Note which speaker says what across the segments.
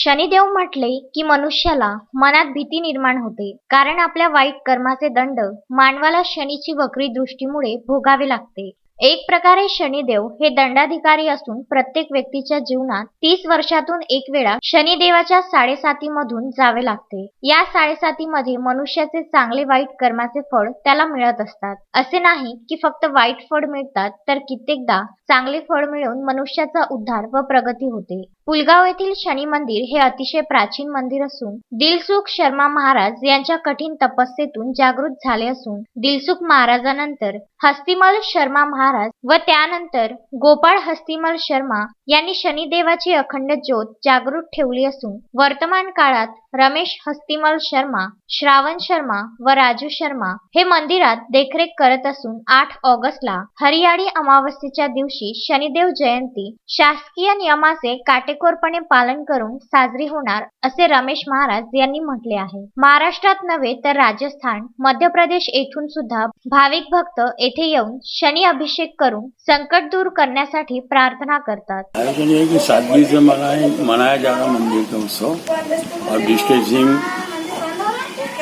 Speaker 1: शनिदेव म्हटले की मनुष्याला मनात भीती निर्माण होते कारण आपल्या वाईट कर्माचे दंड मानवाला शनीची वक्री दृष्टीमुळे भोगावे लागते. एक प्रकारे शनिदेव हे दंडाधिकारी असून प्रत्येक व्यक्तीच्या जीवनात तीस वर्षातून एक वेळा शनिदेवाच्या साडेसातीमधून जावे लागते. या साडेसातीमध्ये मनुष्याचे चांगले वाईट कर्माचे फळ त्याला मिळत असतात. असे नाही की फक्त वाईट फळ मिळतात तर कित्येकदा चांगले फळ मिळून मनुष्याचा उद्धार व प्रगती होते. पुलगाव येथील शनी मंदिर हे अतिशय प्राचीन मंदिर असून दिलसुख शर्मा महाराज यांच्या कठीण तपस्येतून जागृत झाले असून दिलसुख महाराजानंतर हस्तिमल शर्मा महाराज व त्यानंतर गोपाळ हस्तिमल शर्मा यांनी शनिदेवाची अखंड ज्योत जागृत ठेवली असून वर्तमान काळात रमेश हस्तिमल शर्मा श्रावण शर्मा व राजू शर्मा हे मंदिरात देखरेख करत असून आठ ऑगस्टला हरियाळी अमावस्येच्या दिवशी शनिदेव जयंती शासकीय नियमाचे काटेकोरपणे पालन करून साजरी होणार असे रमेश महाराज यांनी म्हटले आहे. महाराष्ट्रात नव्हे तर राजस्थान मध्य प्रदेश येथून सुद्धा भाविक भक्त येथे येऊन शनी अभिषेक करून संकट दूर करण्यासाठी प्रार्थना करतात.
Speaker 2: आयोजन ये कि सादगी से मनाए, मनाया जा रहा मंदिर का उत्सव और डिस्टेंसिंग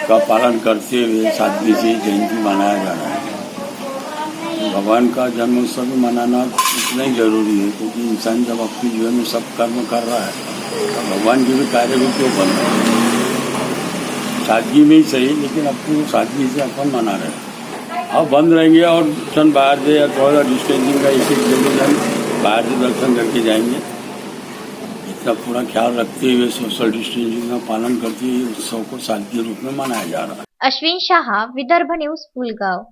Speaker 2: का पालन करते हुए सादगी से जयंती मनाया जा रहा है। भगवान का जन्म उत्सव मनाना इतना ही ज़रूरी है क्योंकि इंसान जब अपने जीवन में सब कर्म कर रहा है तो भगवान के भी कार्य भी क्यों बन रहे हैं। सादगी में ही सही, लेकिन अपनी सादगी से अपन मना रहे हैं। अब बंद रहेंगे और बाहर से या थोड़ा डिस्टेंसिंग का जन बाहर से दर्शन करके जाएंगे। इसका पूरा ख्याल रखते हुए सोशल डिस्टेंसिंग का पालन करते हुए उत्सव को शांति रूप में मनाया जा रहा है।
Speaker 1: अश्विन शाह विदर्भ न्यूज पुलगाव।